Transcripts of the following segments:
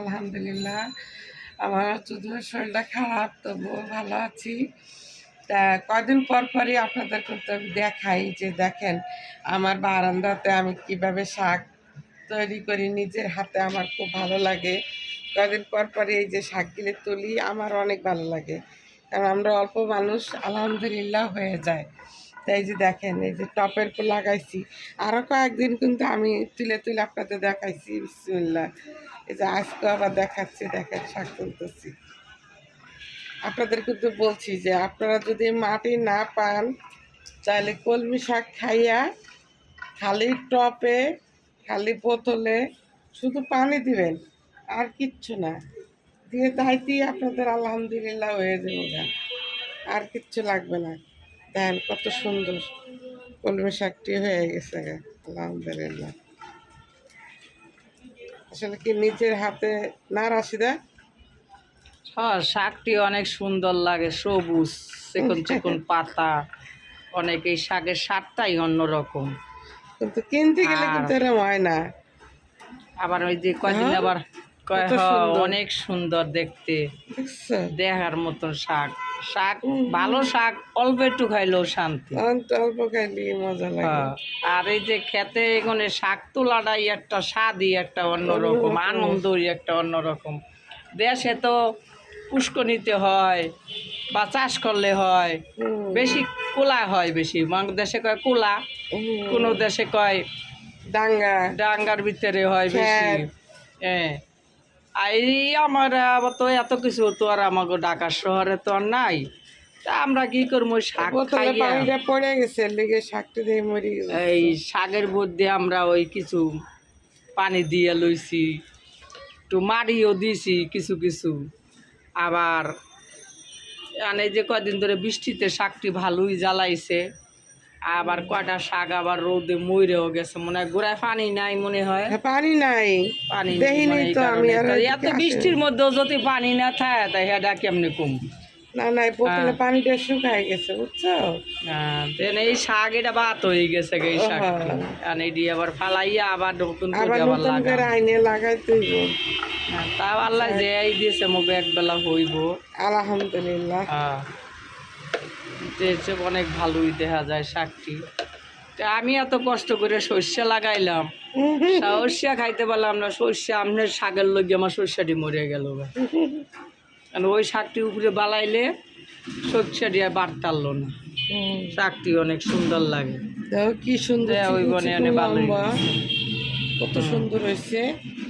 আলহামদুলিল্লাহ। আমার যদিও শরীরটা খারাপ, তবুও ভালো আছি। তা কদিন পর পরই আপনাদের কিন্তু দেখাই যে দেখেন, আমার বারান্দাতে আমি কীভাবে শাক তৈরি করি, নিজের হাতে আমার খুব ভালো লাগে। কদিন পর পরই এই যে শাকগুলি তুলি, আমার অনেক ভালো লাগে। কারণ আমরা অল্প মানুষ, আলহামদুলিল্লাহ হয়ে যায়। তাই যে দেখেন, এই যে টপের উপর লাগাইছি। আরও কয়েকদিন কিন্তু আমি তুলে তুলে আপনাদের দেখাইছি, বিসমিল্লাহ। এই যে আজকে আবার দেখাচ্ছি, দেখেন, শাক তুলতেছি। আপনাদের কিন্তু বলছি যে আপনারা যদি মাটি না পান তাহলে কলমি শাক খাইয়া খালি টপে, খালি বোতলে শুধু পানি দিবেন, আর কিচ্ছু না। দিয়ে তাইতেই আপনাদের আলহামদুলিল্লাহ হয়ে যাবে। আর কিচ্ছু লাগবে না। দেখেন কত সুন্দর কলমি শাকটি হয়ে গেছে আলহামদুলিল্লাহ। আসলে কি নিজের হাতে না রাশিদা হ্যাঁ শাকটি অনেক সুন্দর লাগে সবুজ চিকন চিকন পাতা অনেক এই শাকের স্বাদটাই অন্যরকম। কিন্তু কিনতে গেলে কিন্তু এরকম হয় না। আবার ওই যে কয়দিন হ্যাঁ, আবার কয় কত হ, সুন্দর। অনেক সুন্দর দেখতে। দেখার মতন শাক। শাক ভালো শাক অল্প একটু খাইলেও শান্তি। অল্প খাইলে মজা লাগে। হ্যাঁ, আর এই যে খেতে এখানে শাক তোলাটাই একটা স্বাদই একটা অন্যরকম। আনন্দই একটা অন্যরকম। দেশে তো পুষ্কনিতে হয় বা চাষ করলে হয় বেশি কোলা হয় বেশি। দেশে কয় কোলা কোনো দেশে কয় ডাঙ্গা ডাঙ্গার ভিতরে হয় বেশি। হ্যাঁ। আর এই আমার আবার তো এত কিছু তো আর আমাকে ঢাকা শহরে তো আর নাই। তা আমরা কি করব শাক বোতলে খাইয়া। পড়ে গেছে লেগে শাকটা দিয়ে মরি গেছে। এই শাকের মধ্যে আমরা ওই কিছু পানি দিয়ে লইছি একটু মারিও দিছি কিছু কিছু। আবার মানে যে কয়দিন ধরে বৃষ্টিতে শাকটি ভালোই জ্বালাইছে। আবার কয়টা শাক আবার রোদে মইরেও গেছে মনে হয় গোড়ায় পানি নাই মনে হয়। হ্যাঁ, পানি নাই। পানি দেখিনি তো আমি তা এত বৃষ্টির মধ্যেও যদি পানি না থাকে তাই হেডা কেমনে কম? না না এই বোতলে। পানিটা শুকায় গেছে বুঝছ? দেন এই শাক এটা বাত হয়ে গেছে এই শাক। আর এটি আবার ফালাইয়া আবার নতুন করে আইনে লাগাই তুইব হ্যাঁ, আল্লাহ দিয়েছে মুখে একবেলা হইব। আলহামদুলিল্লাহ। হ্যাঁ অনেক ভালোই দেখা যায় শাকটি তা আমি এত কষ্ট করে সর্ষে লাগাইলাম। সর্ষে খাইতে পারলাম না সর্ষে আপনার শাকের লোক আমার সর্ষাটি মরে গেল কারণ ওই শাকটি উপরে বালাইলে সর্ষাটি আর বাড়তারলো না। শাকটি অনেক সুন্দর লাগে। কি সুন্দর ওই চিকন বনে অনেক। লম্বা। কত সুন্দর হয়েছে।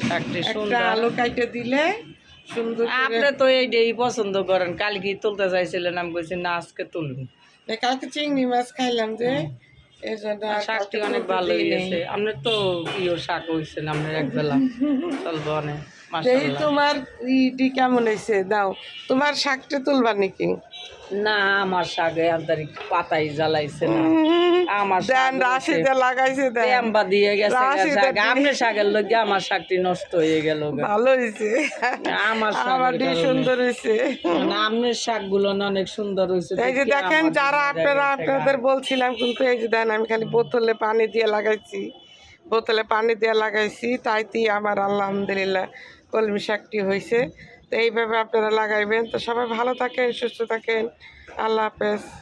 শাকটি সুন্দর। আলু কাইটে দিলে সুন্দর আপনি তো এইটাই পছন্দ করেন কালকে তুলতে চাইছিলেন আমি বলছি না আজকে তুলুন কালকে চিংড়ি মাছ খাইলাম যে শাকটি অনেক ভালো দিই হয়েছে। আপনার তো প্রিয় শাক হয়েছেন আপনার একবেলা। চলবো অনেক এই তোমার ইটি কেমন হয়েছে দাও। তোমার শাকটা তুলবা নাকি? না আমার শাকে আন্তরিক পাতাই জ্বালাইছে না। দেন রাশিতে লাগাইছে দেন। টেম্বা দিয়ে গেছে রাশিতে শাক। শাকের লগে আমার শাকটি নষ্ট হয়ে গেল ভালো হয়েছে আমার আমার শাকের ডি কারণে। সুন্দর হয়েছে মানে আপনার শাকগুলো না অনেক সুন্দর হয়েছে এই যে দেখেন যারা আপনারা আপনাদের বলছিলাম কিন্তু এই যে দেন আমি খালি বোতলে পানি দিয়ে লাগাইছি। বোতলে পানি দিয়ে লাগাইছি তাইতেই আমার আলহামদুলিল্লাহ কলমি শাকটি হয়েছে তো এইভাবে আপনারা লাগাইবেন। তো সবাই ভালো থাকেন সুস্থ থাকেন। আল্লাহ হাফেজ।